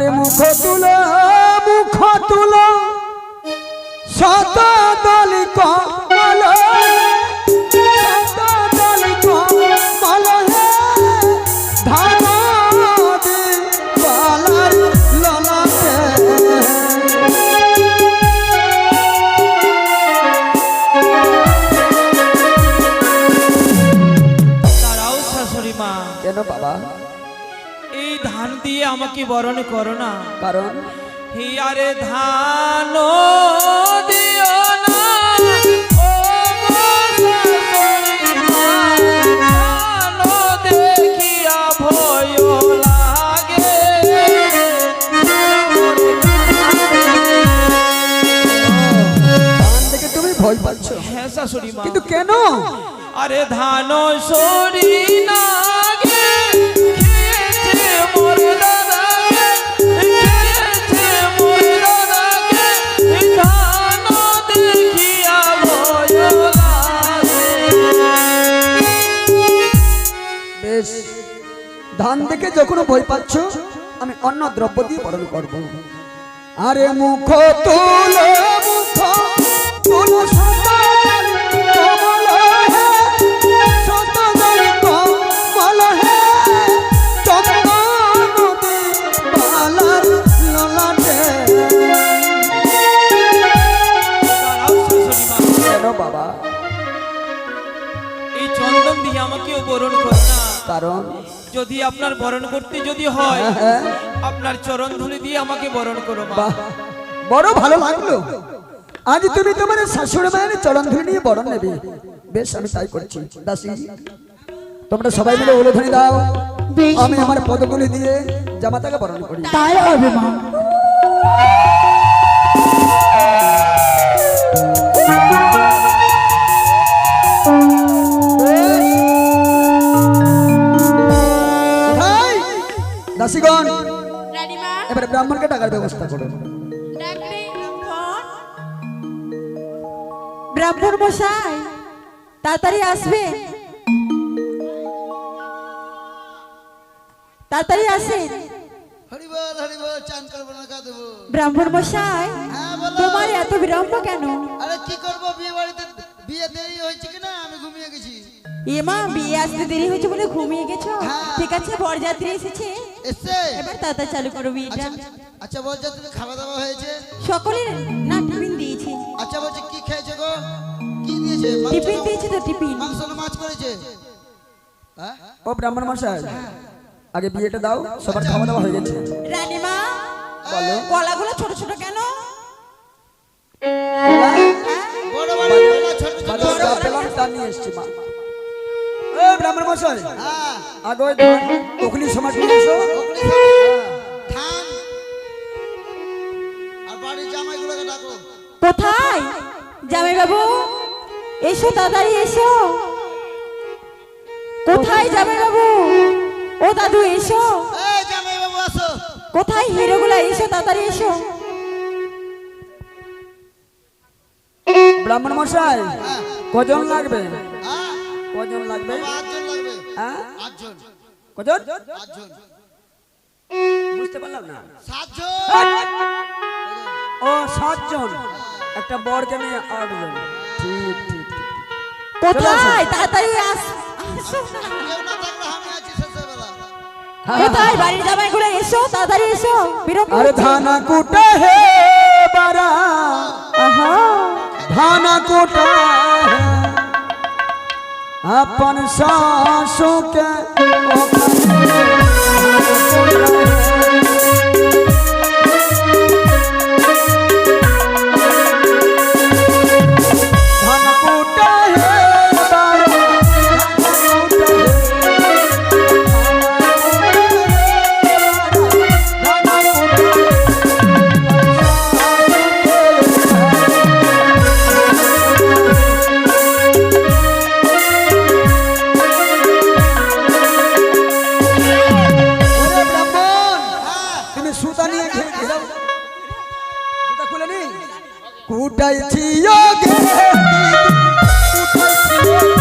আরে মুখ তুলো মুখ তুলো। শত দলি আমাকে বরণ করো না। কারণ? হিয়ারে ধান দিও না। ভয় পাচ্ছ। হ্যাঁ শাশুড়ি মা। কিন্তু কেন? আরে ধান সরি না ধান থেকে যখন ভয় পাচ্ছ আমি অন্য দ্রব্য দিয়ে বরণ করব। আরে মুখ তুলো মুখ তুলো সততার কমল হে সততার কমল হে। চন্দন নদী বালার ললাটে দাঁড়াও শাশুড়ি মা কেন বাবা এই চন্দন দিয়ে আমাকেও বরণ করো কারণ যদি আপনার বরণ করতে যদি হয় হ্যাঁ, আপনার চরণ ধুলি দিয়ে আমাকে বরণ করো মা। বড় ভালো লাগল। আজ তুমি তোমার শাশুড়ি মায়ের চরণ ধুলি নিয়ে বরণ নেবে। বেশ আমি তাই করছি। দাসী তোমরা সবাই মিলে ওলোধনি দাও। বেশ। আমি। আমার পদগুলি দিয়ে জামাতাকে বরণ করি। তাই হবে মা। টাকার ব্যবস্থা করুন। ব্রাহ্মণ। মশাই তাড়াতাড়ি আসবে তাড়াতাড়ি আসেন। হরিবল হরিবল চান করব না কা দেবো ব্রাহ্মণ মশাই হ্যাঁ বলো। তোমার এত বিলম্ব কেন? আরে কি করব বিয়ে বাড়িতে বিয়ে দেরি হয়েছে কিনা আমি ঘুমিয়ে গেছি। এমা বিয়ে আসতে দেরি হয়েছে বলে ঘুমিয়ে গেছো? হ্যাঁ। ঠিক আছে বরযাত্রী এসেছে। এসছে? এবার তাড়াতাড়ি চালু করো বিয়েটা আচ্ছা আচ্ছা বলছো তুমি খাওয়া দাওয়া হয়েছে? সকলের না টিফিন দিয়েছি। আচ্ছা বলছি কি খেয়েছো গো? কি দিয়েছে? মাংস টিফিন না- দিয়েছি তো টিফিন। মাংস না মাছ করেছে। হ্যাঁ? ও ব্রাহ্মণ মশাই আগে বিয়েটা দাও সবার খাওয়া দাওয়া হয়ে গেছে। রানীমা বলো। কলাগুলো ছোট ছোট কেন? বড় বাড়ি না ছোট ছোট পেলাম তা নিয়ে এসছি মা। ব্রাহ্মণ মশাই হ্যাঁ। আগে ওখানে সমাজ নিয়ে এসো। ডাকো। কোথায়? জামাই বাবু এসো তাড়াতাড়ি এসো। কোথায় জামাই বাবু ও দাদু এসো। জামাই বাবু আসো। কোথায় হিরোগুলা? এসো তাড়াতাড়ি এসো। ব্রাহ্মণ মশাই হ্যাঁ। কজন লাগবে? হ্যাঁ। কজন লাগবে? ও সাতজন। একটা বর কেন আটজন। তাড়াতাড়ি আস। কোথায়? বাড়ির জামাই ঘুরে এসো তাড়াতাড়ি এসো। বিরক্ত আরে ধানা কুটা হে বারা। আহা। अपन सासों के কুটাই ছিও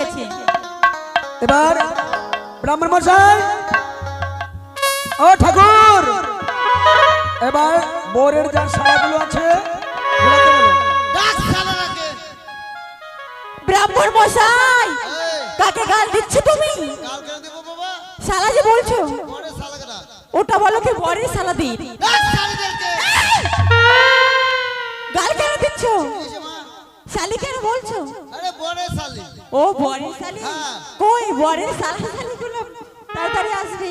গেছে। এবার ব্রাহ্মণ মশাই ও ঠাকুর এবার বোরের যা শাড়াগুলো আছে ব্রাহ্মণ মশাই কাকে গাল দিচ্ছ তুমি? শালা যে বলছো। ওটা বলো কি বরের শালা দিন ডাক গাল কেন দিচ্ছ? শালি কেন বলছো? আরে বরে শালি। ও বরের শালি? হ্যাঁ। কই বরের শালা? শালি গুলো তাড়াতাড়ি আসবে।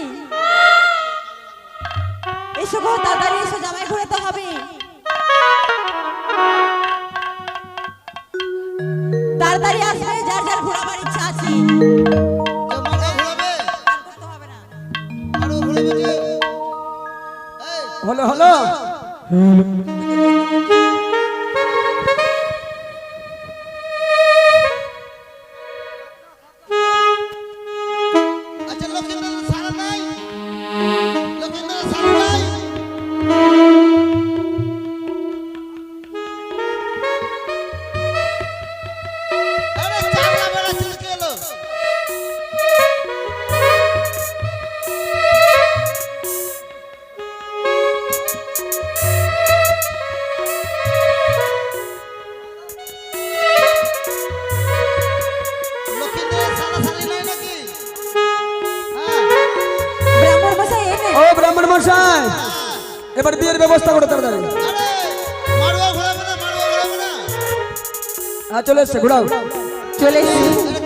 এসো গো তাড়াতাড়ি এসো জামাই ঘুরাতে হবে। তাড়াতাড়ি আসবে যার যার ঘোরাবার ইচ্ছা আছে। কেউ মারবা চলে এসছে ঘুরাও। চলে এসেছি।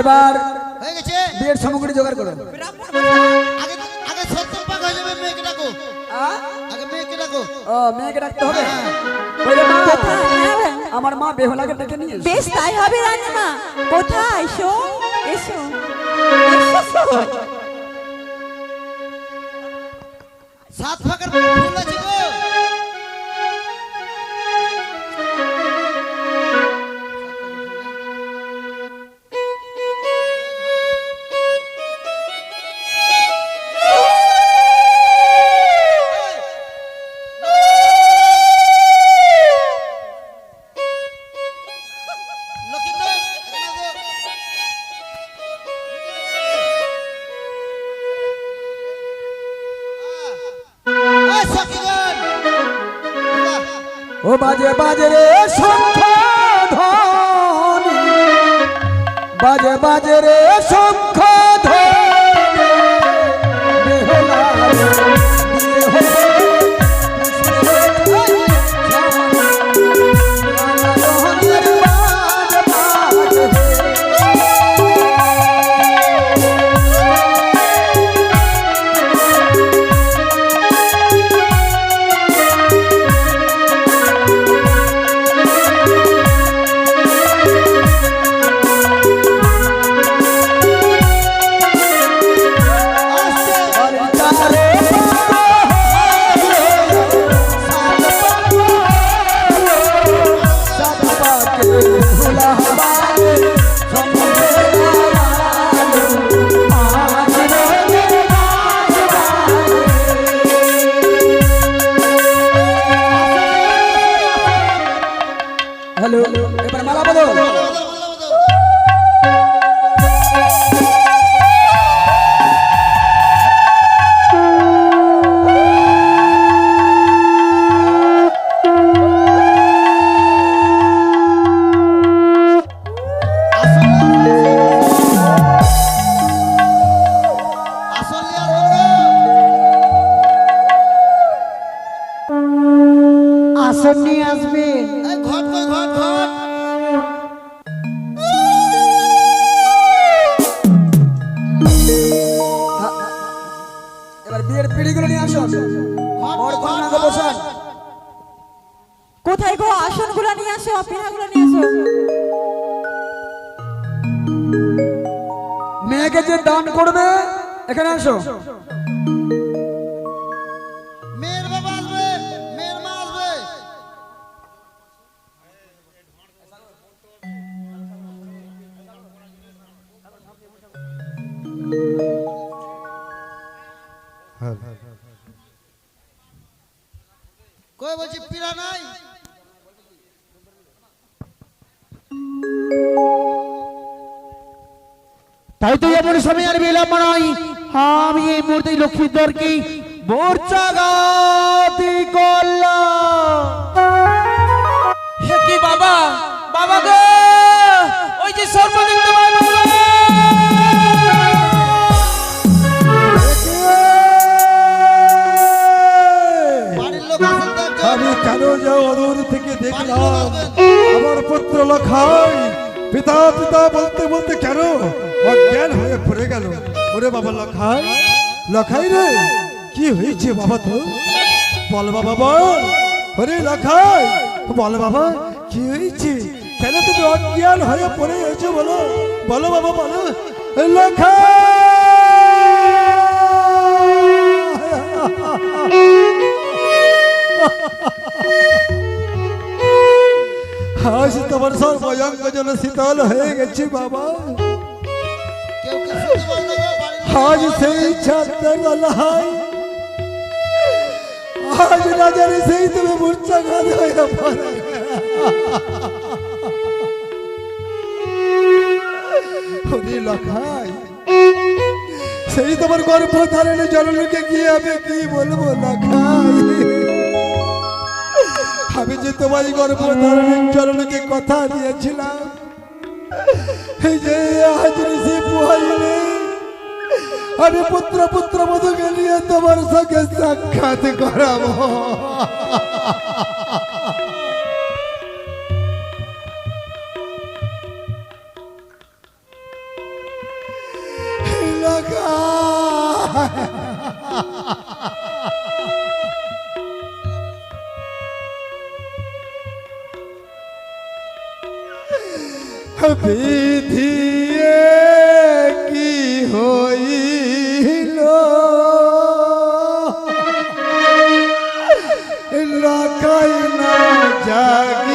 এবার হয়ে গেছে? বিয়ের সামগ্রী জোগাড় করো। আগে আগে সত্তর পাক হয়ে যাবে মেয়েকে ডাকো। আগে মেয়েকে ডাকো। ও মেয়েকে ডাকতে হবে? বলে মা কোথায় আমার মা বেহলাকে ডেকে নিয়ে। বেশ তাই হবে রানীমা। কোথায়? এসো এসো। এসো সাত ফাঁকের ফুল ও হ্যালো এবার মালা বলো বসান। কোথায় গো? আসনগুলো নিয়ে আসো পিঠাগুলো নিয়ে আসো। মেয়েকে যে দান করবে এখানে আসো। তাই তো এমন সময় আর বিলম্ব নয়। আমি এই মুহূর্তে লক্ষ্মীধরকে মোর্চাগাতি করলাম। হে কি বাবা? বাবা গো! ওই যে তোমার। আমি কেন যে অদূর থেকে দেখলাম? আমার পুত্র লখাই পিতা পিতা বলতে বলতে কেন অজ্ঞান হয়ে পড়ে গেল। ওরে বাবা, লখাই লখাই রে, কি হয়েছে বাবা তো? বল বাবা, বল। ওরে লখাই, বল বাবা, কি হয়েছে? কেন তুমি অজ্ঞান হয়ে পড়ে গেছো বলো? বলো বাবা, বলো। আজ তোমার সর্বয়ঙ্গ যেন শীতল হয়ে গেছে বাবা। আজ সেই ছাত্রের লড়াই আজ জানি সেই তুমি মূর্ছাঘাত হয়ে পড়ে। লখাই, সেই তোমার গর্ভ ধারণে জনলোকে গিয়ে আমি কি বলব না খাই আমি যে তোমার গর্ভ ধারণের জনলোকে কথা দিয়েছিলাম, এই যে আজ ঋষি পুহাইলে আমি পুত্র পুত্র মধুকে নিয়ে তোমার সঙ্গে সাক্ষাৎ করাবো লাগা বিধিয়ে লাগাই না জাগিল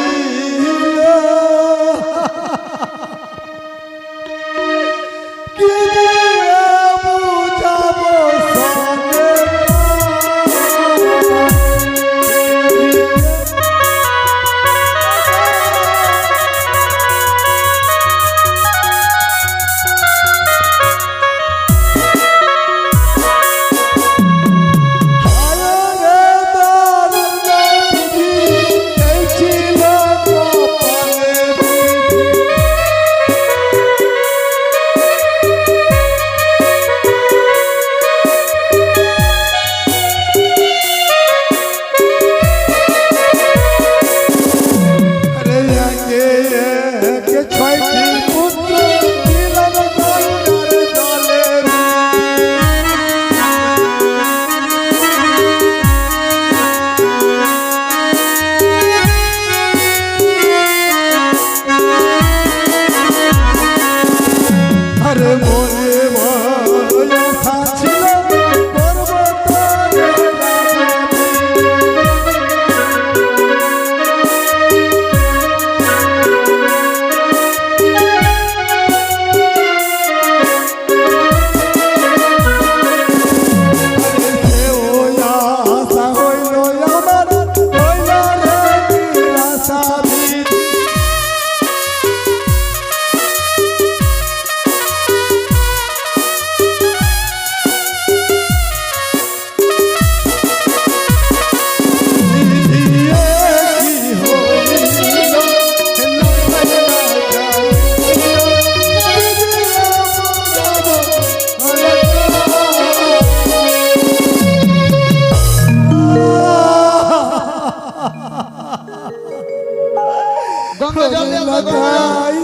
লাগাই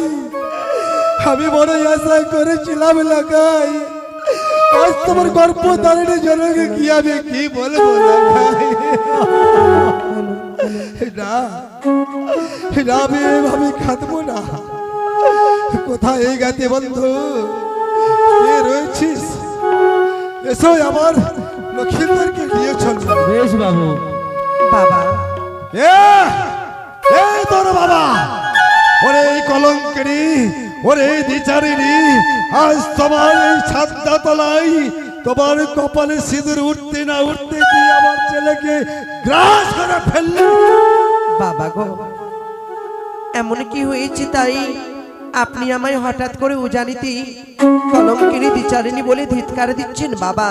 আমি বড় আশা করেছিলাম লাগাই। আজ তোমার গর্ব দাঁড়িয়ে জনকে কি আমি কি বলব লাগাই? না না আমি এভাবে খাতবো না। কোথায় এই গাতে বন্ধু? কে রয়েছিস? এসো আমার লক্ষ্মীদেরকে নিয়ে চল। বেশ বাবু। বাবা। এ এই তোর বাবা। ওরে এই কলঙ্কিনী ওরে এই দ্বিচারিণী আজ তোমার এই তোমার কপালে সিঁদুর উঠতে না উঠতে তুই আমার ছেলেকে গ্রাস করে ফেললি। বাবা গো এমন কি হয়েছে তাই? আপনি আমায় হঠাৎ করে উজানিতে কলমকিরি বিচারিনি বলে ধিৎকার দিচ্ছেন বাবা।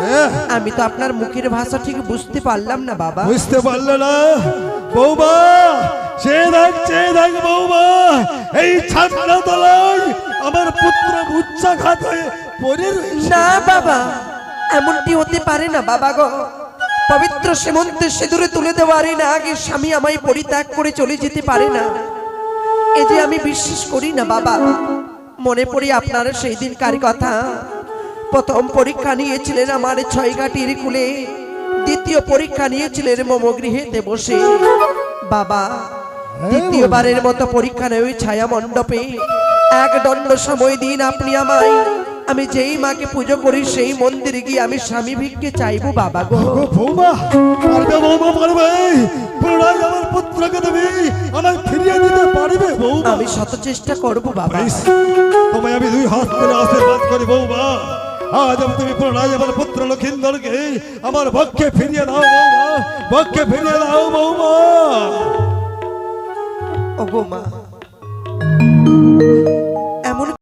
হ্যাঁ। আমি তো আপনার মুখের ভাষা ঠিক বুঝতে পারলাম না বাবা। বুঝতে পারল না। বৌমা, সে দেখ সে দেখ বৌমা, এই ছাদটা তলাই আমার পুত্র উচ্চাঘাত হয়ে পড়ে না বাবা, এমনটি হতে পারে না বাবা গো। পবিত্র সীমন্তের সিঁদুরে তুলে দেওয়ার না আগে স্বামী আমায় পরিত্যাগ করে চলে যেতে পারে না। এ যে আমি বিশ্বাস করি না বাবা, মনে পড়ি আপনার সেই দিনকার কথা। প্রথম পরীক্ষা নিয়েছিলেন আমার ছয় ঘাটির কুলে। দ্বিতীয় পরীক্ষা নিয়েছিলেন মম গৃহেতে বসে। বাবা দ্বিতীয়বারের মতো পরীক্ষা নেই ছায়া মণ্ডপে এক দণ্ড সময় দিন আপনি আমায়। আমি যেই মাকে পুজো করি সেই মন্দিরে গিয়ে আমি স্বামী ভিক্ষে চাইব বাবা গো। বৌমা পারবে বৌমা পারবে। পুনরায় আমার পুত্রকে তুমি আমায় ফিরিয়ে দিতে পারবে বৌমা। আমি শত চেষ্টা করব বাবা। তোমায় আমি দুই হাত করে আশীর্বাদ করি বৌমা। আজ আমি তুমি প্রণয়, আমার পুত্র লক্ষিন্দরকে আমার বক্ষে ফিরিয়ে দাও বৌমা পক্ষে ফিরিয়ে দাও বৌমা। ও মা